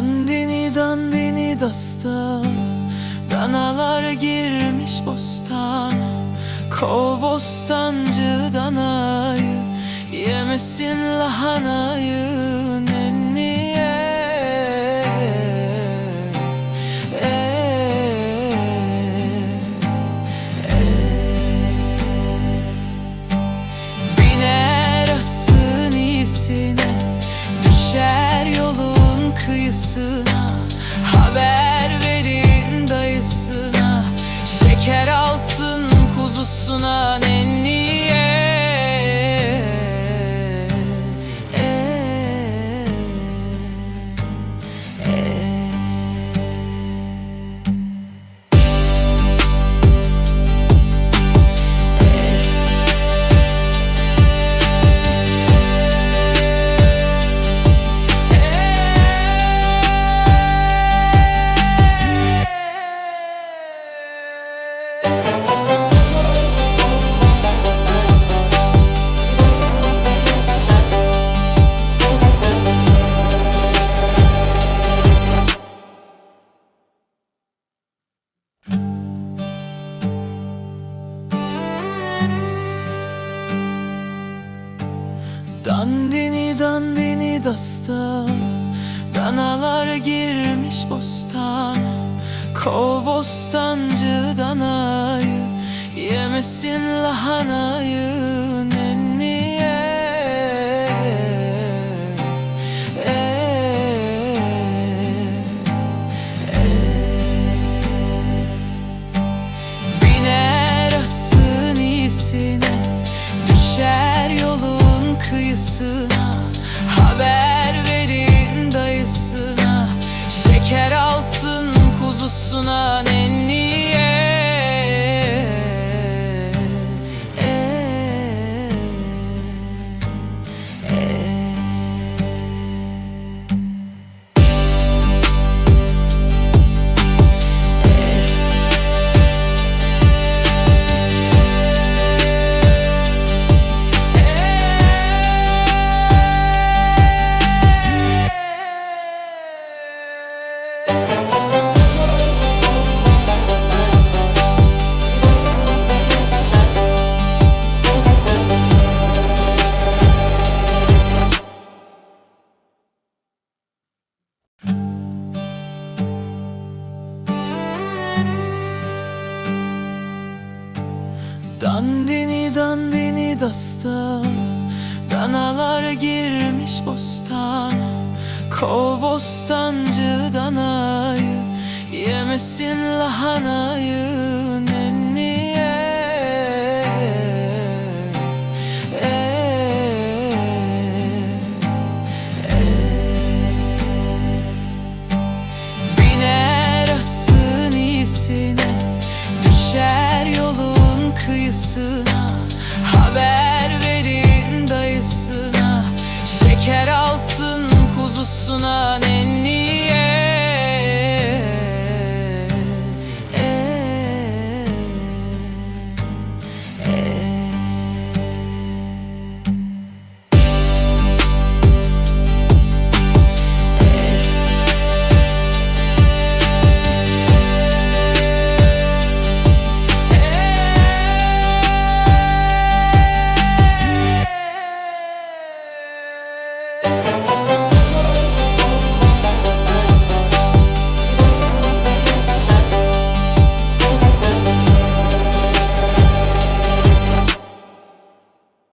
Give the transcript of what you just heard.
Dandini dandini dastan Danalar girmiş bostana Kov bostancı danayı Yemesin lahanayı nenniye Biner atın iyisine Düşer kıyısına Haber Dandini dandini dastan Danalar girmiş bostana Kov bostancı danayı Yemesin lahanayı nenniye Biner atın iyisine Düşer yolun kıyısına kuzusuna nenniye dasta Danalar girmiş bostan. Kov bostancı danayı Yemesin lahanayı nenniye. Ee, ee. Biner atın iyisine Düşer yolun kıyısına.